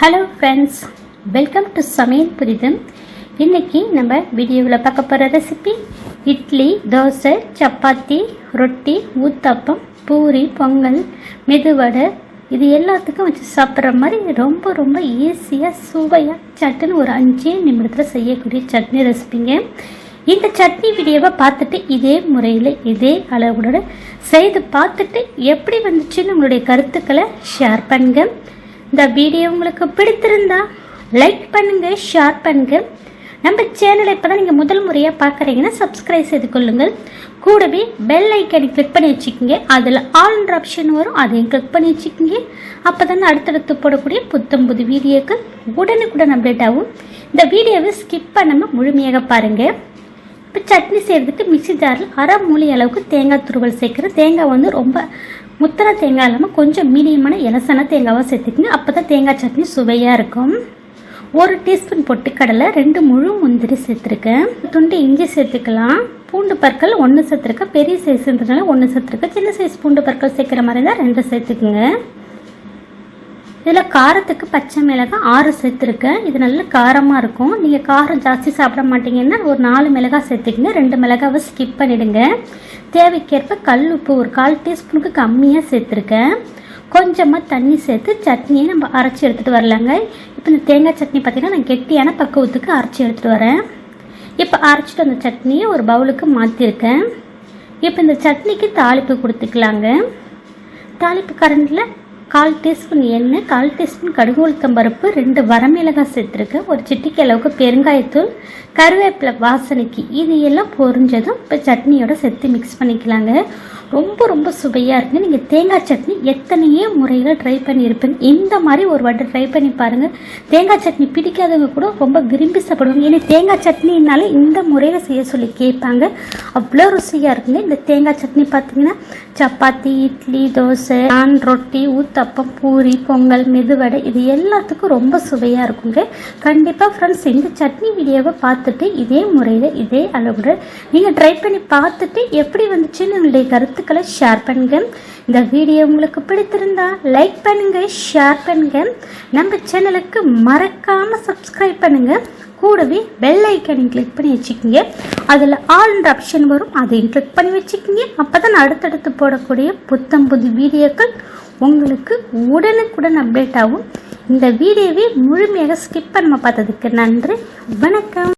Hello friends welcome to சமையல் புரிதம் இன்றைக்கி நம்ம வீடியோவில் பார்க்க போகிற ரெசிபி இட்லி தோசை சப்பாத்தி ரொட்டி ஊத்தப்பம் பூரி பொங்கல் மெதுவடை. இது எல்லாத்துக்கும் வச்சு சாப்பிட்ற மாதிரி ரொம்ப ரொம்ப ஈஸியாக சுவையாக சட்டுன்னு ஒரு அஞ்சே நிமிடத்தில் செய்யக்கூடிய சட்னி ரெசிபிங்க இந்த சட்னி வீடியோவை பார்த்துட்டு இதே முறையில் இதே அளவுடன் செய்து பார்த்துட்டு எப்படி வந்துச்சுன்னு உங்களுடைய கருத்துக்களை ஷேர் பண்ணுங்க. இந்த வீடியோ உங்களுக்கு பிடித்திருந்தா லைக் பண்ணுங்க ஷேர் பண்ணுங்க. நம்ம சேனலை இப்போ தான் நீங்கள் முதல் முறையாக பார்க்குறீங்கன்னா சப்ஸ்கிரைப் செய்து கொள்ளுங்கள். கூடவே பெல் ஐக்கனை கிளிக் பண்ணி வச்சுக்கோங்க. அதில் ஆல்ன்ற ஆப்ஷன் வரும். அதையும் கிளிக் பண்ணி வச்சுக்கோங்க. அப்போ தான் அடுத்தடுத்து போடக்கூடிய புத்தம் புது வீடியோக்கள் உடனுக்குடன் அப்டேட் ஆகும். இந்த வீடியோவை ஸ்கிப் பண்ணாமல் முழுமையாக பாருங்கள் இப்போ சட்னி செய்கிறதுக்கு மிக்சி ஜாரில் அரை மூலி அளவுக்கு தேங்காய் துருவல் சேர்க்குறேன். தேங்காய் வந்து ரொம்ப முத்தனை தேங்காய் இல்லாமல் கொஞ்சம் மீடியமான இலசான தேங்காவாக சேர்த்துக்குங்க. அப்போ தான் தேங்காய் சட்னி சுவையாக இருக்கும். ஒரு டீஸ்பூன் பொட்டுக்கடலை ரெண்டு முழு முந்திரி சேர்த்துருக்கேன். துண்டு இஞ்சி சேர்த்துக்கலாம். பூண்டு பற்கள் ஒன்று சேர்த்துருக்கேன். பெரிய சைஸ்ன்றதுனால ஒன்று சேர்த்துருக்கேன். சின்ன சைஸ் பூண்டு பற்கள் சேர்க்குற மாதிரி தான் ரெண்டு சேர்த்துக்குங்க. இதில் காரத்துக்கு பச்சை மிளகாய் ஆறு சேர்த்துருக்கேன். இது நல்ல காரமாக இருக்கும். நீங்கள் காரம் ஜாஸ்தி சாப்பிட மாட்டீங்கன்னா ஒரு நாலு மிளகாய் சேர்த்துக்கிங்க. ரெண்டு மிளகாவை ஸ்கிப் பண்ணிவிடுங்க தேவைக்கேற்ப கல் உப்பு ஒரு கால் டீஸ்பூனுக்கு கம்மியாக சேர்த்துருக்கேன். கொஞ்சமாக தண்ணி சேர்த்து சட்னியை நம்ம அரைச்சி எடுத்துகிட்டு வரலாங்க. இப்போ இந்த தேங்காய் சட்னி பார்த்திங்கன்னா நான் கெட்டியான பக்குவத்துக்கு அரைச்சி எடுத்துகிட்டு வரேன். இப்போ அரைச்சிட்டு அந்த சட்னியை ஒரு பவுலுக்கு மாற்றிருக்கேன் இப்போ இந்த சட்னிக்கு தாளிப்பு கொடுத்துக்கலாங்க. தாளிப்பு கரண்டில் கால் டீஸ்பூன் எண்ணெய் கால் டீஸ்பூன் கடுகு உளுத்தம் பருப்பு ரெண்டு வரமிளகாய் சேர்த்துருக்கேன் ஒரு சிட்டிக்கு அளவுக்கு பெருங்காயத்தூள் கருவேப்பிலை வாசனைக்கு இது எல்லாம் பொரிஞ்சதும் இப்போ சட்னியோட சேர்த்து மிக்ஸ் பண்ணிக்கலாங்க. ரொம்ப ரொம்ப சுவையாக இருக்குது நீங்கள் தேங்காய் சட்னி எத்தனையோ முறையில் ட்ரை பண்ணியிருப்பீங்க. இந்த மாதிரி ஒரு வாட்டி ட்ரை பண்ணி பாருங்கள் தேங்காய் சட்னி பிடிக்காதவங்க கூட ரொம்ப விரும்பி சாப்பிடுவாங்க. ஏன்னா தேங்காய் சட்னினாலே இந்த முறையில் செய்ய சொல்லி கேட்பாங்க. அவ்வளோ ருசியாக இருக்குங்க. இந்த தேங்காய் சட்னி பார்த்தீங்கன்னா சப்பாத்தி இட்லி தோசை நான் ரொட்டி ஊத்தப்பம் பூரி பொங்கல் மெதுவடை இது எல்லாத்துக்கும் ரொம்ப சுவையாக இருக்குங்க. கண்டிப்பாக ஃப்ரெண்ட்ஸ் இந்த சட்னி வீடியோவை பார்த்துட்டு இதே முறையில் இதே அளவுடன் நீங்கள் ட்ரை பண்ணி பார்த்துட்டு எப்படி வந்துச்சுன்னு உங்களுடைய கருத்துக்களை ஷேர் பண்ணுங்க. இந்த வீடியோ உங்களுக்கு பிடித்திருந்தா லைக் பண்ணுங்க ஷேர் பண்ணுங்க. நம்ம சேனலுக்கு மறக்காமல் சப்ஸ்கிரைப் பண்ணுங்க. கூடவே பெல் ஐக்கனை கிளிக் பண்ணி வச்சுக்கோங்க. அதில் ஆல்ன்ற ஆப்ஷன் வரும் அதையும் கிளிக் பண்ணி வச்சுக்கோங்க. அப்போ தான் அடுத்தடுத்து போடக்கூடிய புத்தம் புது வீடியோக்கள் உங்களுக்கு உடனுக்குடன் அப்டேட் ஆகும். இந்த வீடியோவை முழுமையாக ஸ்கிப் பண்ண பார்த்ததுக்கு நன்றி. வணக்கம்.